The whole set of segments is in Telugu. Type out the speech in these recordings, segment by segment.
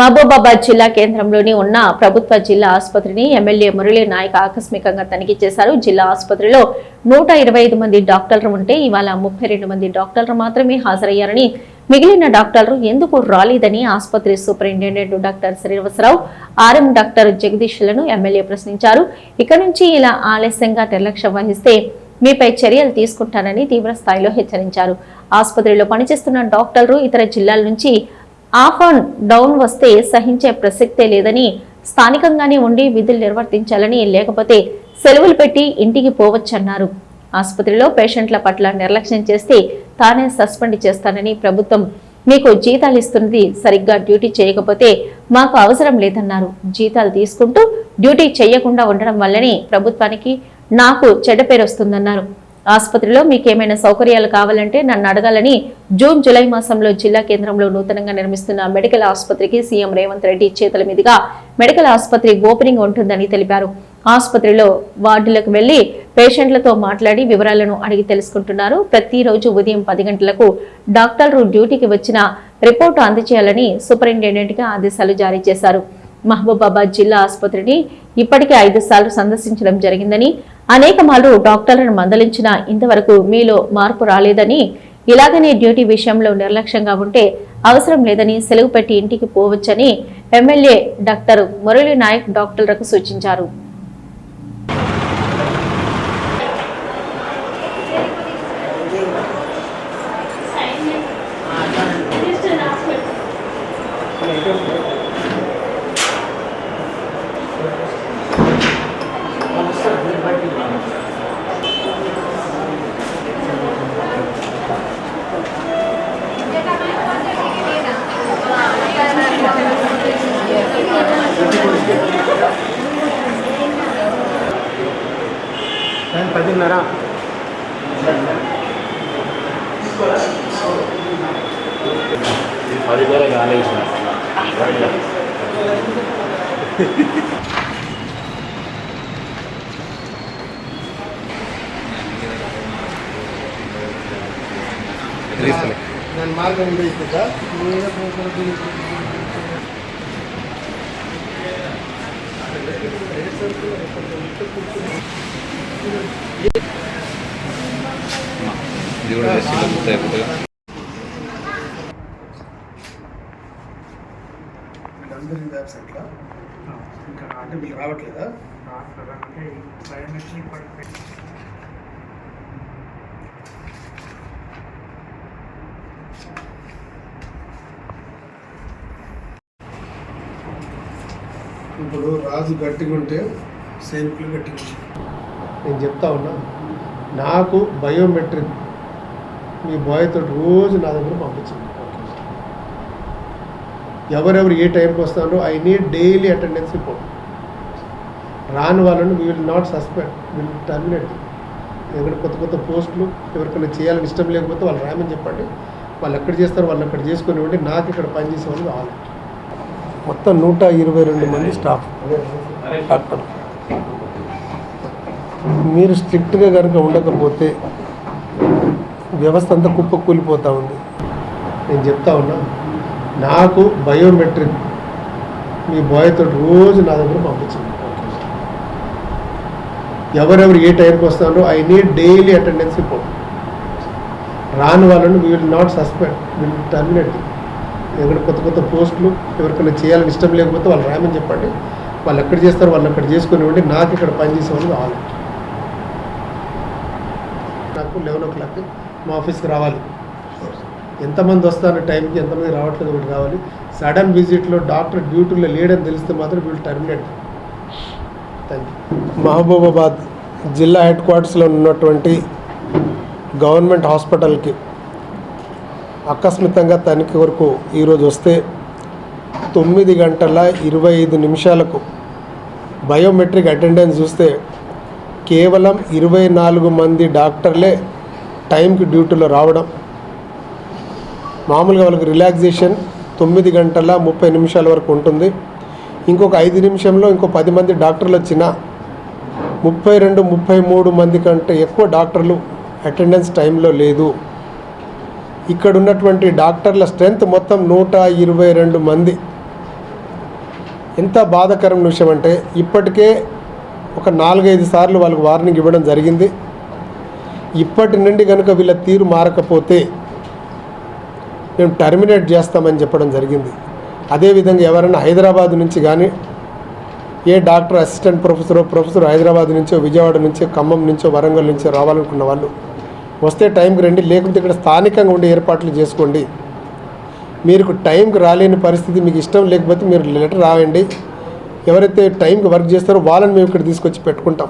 మహబూబాబాద్ జిల్లా కేంద్రంలోని ఉన్న ప్రభుత్వ జిల్లా ఆసుపత్రిని ఎమ్మెల్యే మురళీ నాయక్ ఆకస్మికంగా తనిఖీ చేశారు. జిల్లా ఆసుపత్రిలో నూట ఇరవై ఐదు మంది డాక్టర్లు ఉంటే ఇవాళ ముప్పై రెండు మంది డాక్టర్లు మాత్రమే హాజరయ్యారని మిగిలిన డాక్టర్లు ఎందుకు రాలేదని ఆసుపత్రి superintendent doctor Srinivasa Rao RM doctor జగదీష్లను MLA ప్రశ్నించారు. ఇక నుంచి ఇలా ఆలస్యంగా నిర్లక్ష్యం వహిస్తే మీపై చర్యలు తీసుకుంటానని తీవ్ర స్థాయిలో హెచ్చరించారు. ఆసుపత్రిలో పనిచేస్తున్న డాక్టర్లు ఇతర జిల్లాల నుంచి ఆఫ్ అండ్ డౌన్ వస్తే సహించే ప్రసక్తే లేదని స్థానికంగానే ఉండి విధులు నిర్వర్తించాలని లేకపోతే సెలవులు పెట్టి ఇంటికి పోవచ్చన్నారు. ఆసుపత్రిలో పేషెంట్ల పట్ల నిర్లక్ష్యం చేస్తే తానే సస్పెండ్ చేస్తానని ప్రభుత్వం మీకు జీతాలు ఇస్తున్నది సరిగ్గా డ్యూటీ చేయకపోతే మాకు అవసరం లేదన్నారు. జీతాలు తీసుకుంటూ డ్యూటీ చేయకుండా ఉండడం వల్లనే ప్రభుత్వానికి నాకు చెడ్డ పేరు వస్తుందన్నారు. ఆసుపత్రిలో మీకేమైనా సౌకర్యాలు కావాలంటే నన్ను అడగాలని జూన్ జూలై మాసంలో జిల్లా కేంద్రంలో నూతనంగా నిర్మిస్తున్న మెడికల్ ఆసుపత్రికి సీఎం రేవంత్ రెడ్డి చేతుల మీదుగా మెడికల్ ఆసుపత్రి ఓపెనింగ్ ఉంటుందని తెలిపారు. ఆసుపత్రిలో వార్డులకు వెళ్ళి పేషెంట్లతో మాట్లాడి వివరాలను అడిగి తెలుసుకుంటున్నారు. ప్రతిరోజు ఉదయం పది గంటలకు డాక్టర్లు డ్యూటీకి వచ్చిన రిపోర్టు అందజేయాలని సూపరింటెండెంట్గా ఆదేశాలు జారీ చేశారు. మహబూబాబాద్ జిల్లా ఆసుపత్రిని ఇప్పటికే ఐదు సార్లు సందర్శించడం జరిగిందని అనేక మార్లు డాక్టర్లను మందలించినా ఇంతవరకు మీలో మార్పు రాలేదని ఇలాగనే డ్యూటీ విషయంలో నిర్లక్ష్యంగా ఉంటే అవసరం లేదని సెలవు పెట్టి ఇంటికి పోవచ్చని ఎమ్మెల్యే డాక్టర్ మురళీ నాయక్ డాక్టర్లకు సూచించారు. టైం పదిన్నర. పది వేల కాలేజ్ దాని మార్గం ఉండే ఇది కూడా చేసి ముప్పై ఒకటి అందరి వెబ్సైట్లో ఇంకా అంటే మీకు ఇప్పుడు రాజు గట్టిగా ఉంటే సైనికులు గట్టిగా నేను చెప్తా ఉన్నా నాకు బయోమెట్రిక్ మీ బాయ్తో రోజు నా దగ్గర పంపించండి. ఎవరెవరు ఏ టైంకి వస్తారో I need daily attendance report. రాని వాళ్ళని we will not suspend will terminate ఎక్కడ కొత్త కొత్త పోస్టులు ఎవరికైనా చేయాలని ఇష్టం లేకపోతే వాళ్ళు రామని చెప్పండి. వాళ్ళు ఎక్కడ చేస్తారు వాళ్ళు అక్కడ చేసుకునివ్వండి నాకు ఇక్కడ పనిచేసే వాళ్ళు కావాలి. మొత్తం నూట ఇరవై రెండు మంది స్టాఫ్ డాక్టర్. మీరు స్ట్రిక్ట్గా కనుక ఉండకపోతే వ్యవస్థ అంతా కుప్ప కూలిపోతూ ఉంది. నేను చెప్తా ఉన్నా నాకు బయోమెట్రిక్ మీ బాయ్తో రోజు నా దగ్గర పంపించండి. ఎవరెవరు ఏ టైంకి వస్తారో I need daily attendance report. రాని వాళ్ళని we will not suspend will terminate ఎక్కడ కొత్త కొత్త పోస్టులు ఎవరికైనా చేయాలని ఇష్టం లేకపోతే వాళ్ళు రామని చెప్పండి. వాళ్ళు ఎక్కడ చేస్తారు వాళ్ళు అక్కడ చేసుకునివ్వండి నాకు ఇక్కడ పనిచేసేవాళ్ళు కావాలి నాకు లెవెన్ ఓ క్లాక్ మా ఆఫీస్కి రావాలి. ఎంతమంది వస్తారు టైంకి ఎంతమంది రావట్లేదు ఒకటి కావాలి. సడన్ విజిట్లో డాక్టర్ డ్యూటీలో లేడని తెలిస్తే మాత్రం వీళ్ళు టర్మినేట్. థ్యాంక్ యూ మహబూబాబాద్ జిల్లా హెడ్ క్వార్టర్స్లో ఉన్నటువంటి గవర్నమెంట్ హాస్పిటల్కి ఆకస్మితంగా తనిఖీ వరకు ఈరోజు వస్తే తొమ్మిది గంటల ఇరవై ఐదు నిమిషాలకు బయోమెట్రిక్ అటెండెన్స్ చూస్తే కేవలం ఇరవై నాలుగు మంది డాక్టర్లే టైంకి డ్యూటీలో రావడం. మామూలుగా వాళ్ళకి రిలాక్సేషన్ తొమ్మిది గంటల ముప్పై నిమిషాల వరకు ఉంటుంది. ఇంకొక ఐదు నిమిషంలో ఇంకో పది మంది డాక్టర్లు వచ్చిన ముప్పై రెండు ముప్పై మూడు మంది కంటే ఎక్కువ డాక్టర్లు అటెండెన్స్ టైంలో లేదు. ఇక్కడ ఉన్నటువంటి డాక్టర్ల స్ట్రెంత్ మొత్తం నూట ఇరవై రెండు మంది. ఎంత బాధాకరమైన విషయం అంటే ఇప్పటికే ఒక నాలుగైదు సార్లు వాళ్ళకు వార్నింగ్ ఇవ్వడం జరిగింది. ఇప్పటి నుండి కనుక వీళ్ళ తీరు మారకపోతే మేము టర్మినేట్ చేస్తామని చెప్పడం జరిగింది. అదేవిధంగా ఎవరైనా హైదరాబాద్ నుంచి కానీ ఏ డాక్టర్ అసిస్టెంట్ ప్రొఫెసరో ప్రొఫెసర్ హైదరాబాద్ నుంచో విజయవాడ నుంచో ఖమ్మం నుంచో వరంగల్ నుంచో రావాలనుకున్న వాళ్ళు వస్తే టైంకి రండి లేకుంటే ఇక్కడ స్థానికంగా ఉండే ఏర్పాట్లు చేసుకోండి. మీరు టైంకి రాలేని పరిస్థితి మీకు ఇష్టం లేకపోతే మీరు లెటర్ రాయండి. ఎవరైతే టైంకి వర్క్ చేస్తారో వాళ్ళని మేము ఇక్కడ తీసుకొచ్చి పెట్టుకుంటాం.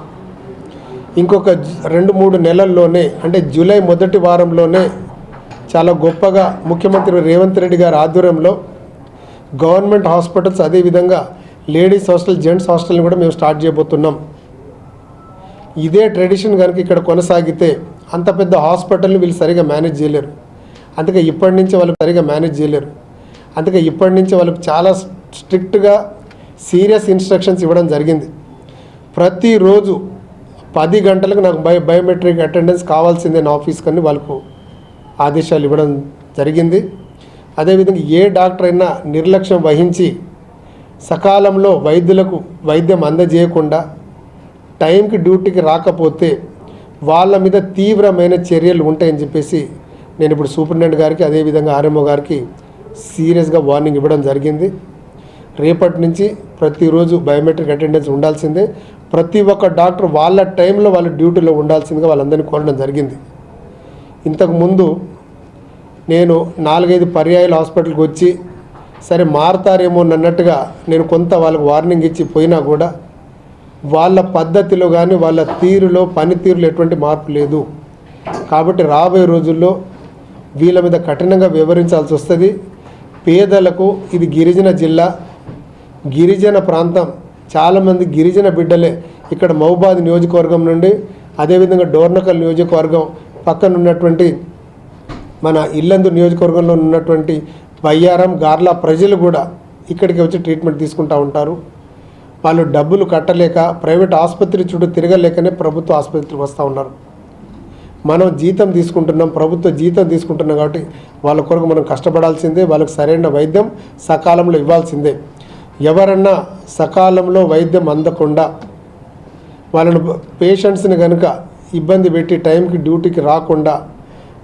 ఇంకొక రెండు మూడు నెలల్లోనే అంటే జూలై మొదటి వారంలోనే చాలా గొప్పగా ముఖ్యమంత్రి రేవంత్ రెడ్డి గారి ఆధ్వర్యంలో గవర్నమెంట్ హాస్పిటల్స్ అదేవిధంగా లేడీస్ హాస్టల్ జెంట్స్ హాస్టల్ని కూడా మేము స్టార్ట్ చేయబోతున్నాం. ఇదే ట్రెడిషన్ కనుక ఇక్కడ కొనసాగితే అంత పెద్ద హాస్పిటల్ని వీళ్ళు సరిగా మేనేజ్ చేయలేరు. అందుకే ఇప్పటి నుంచి వాళ్ళకి సరిగా మేనేజ్ చేయలేరు. అందుకే ఇప్పటి నుంచి వాళ్ళకి చాలా స్ట్రిక్ట్గా సీరియస్ ఇన్స్ట్రక్షన్స్ ఇవ్వడం జరిగింది. ప్రతిరోజు పది గంటలకు నాకు బయో బయోమెట్రిక్ అటెండెన్స్ కావాల్సిందే నా ఆఫీస్ అని వాళ్ళకు ఆదేశాలు ఇవ్వడం జరిగింది. అదేవిధంగా ఏ డాక్టర్ అయినా నిర్లక్ష్యం వహించి సకాలంలో వైద్యులకు వైద్యం అందజేయకుండా టైంకి డ్యూటీకి రాకపోతే వాళ్ళ మీద తీవ్రమైన చర్యలు ఉంటాయని చెప్పేసి నేను ఇప్పుడు సూపరింటెండెంట్ గారికి అదేవిధంగా ఆర్ఎంఓ గారికి సీరియస్గా వార్నింగ్ ఇవ్వడం జరిగింది. రేపటి నుంచి ప్రతిరోజు బయోమెట్రిక్ అటెండెన్స్ ఉండాల్సిందే. ప్రతి ఒక్క డాక్టర్ వాళ్ళ టైంలో వాళ్ళ డ్యూటీలో ఉండాల్సిందిగా వాళ్ళందరినీ కోరడం జరిగింది. ఇంతకుముందు నేను నాలుగైదు పర్యాయాలు హాస్పిటల్కి వచ్చి సరే మారతారేమో అన్నట్టుగా నేను కొంత వాళ్ళకి వార్నింగ్ ఇచ్చి పోయినా కూడా వాళ్ళ పద్ధతిలో కానీ వాళ్ళ తీరులో పనితీరులో ఎటువంటి మార్పు లేదు. కాబట్టి రాబోయే రోజుల్లో వీళ్ళ మీద కఠినంగా వివరించాల్సి వస్తుంది. పేదలకు ఇది గిరిజన జిల్లా. గిరిజన ప్రాంతం. చాలామంది గిరిజన బిడ్డలే ఇక్కడ మహబాద్ నియోజకవర్గం నుండి అదేవిధంగా డోర్నకల్ నియోజకవర్గం పక్కన ఉన్నటువంటి మన ఇల్లందు నియోజకవర్గంలో ఉన్నటువంటి బయ్యారం గార్లా ప్రజలు కూడా ఇక్కడికి వచ్చి ట్రీట్మెంట్ తీసుకుంటూ ఉంటారు. వాళ్ళు డబ్బులు కట్టలేక ప్రైవేట్ ఆసుపత్రి చుట్టూ తిరగలేకనే ప్రభుత్వ ఆసుపత్రికి వస్తూ ఉన్నారు. మనం జీతం తీసుకుంటున్నాం ప్రభుత్వ జీతం తీసుకుంటున్నాం కాబట్టి వాళ్ళ కొరకు మనం కష్టపడాల్సిందే వాళ్ళకి సరైన వైద్యం సకాలంలో ఇవ్వాల్సిందే. ఎవరన్నా సకాలంలో వైద్యం అందకుండా వాళ్ళను పేషెంట్స్ని కనుక ఇబ్బంది పెట్టి టైంకి డ్యూటీకి రాకుండా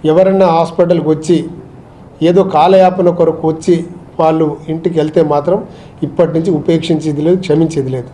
ఎవరన్నా హాస్పిటల్కి వచ్చి ఏదో కాలయాపన కొరకు వచ్చి వాళ్ళు ఇంటికి వెళ్తే మాత్రం ఇప్పటి నుంచి ఉపేక్షించేది లేదు క్షమించేది లేదు.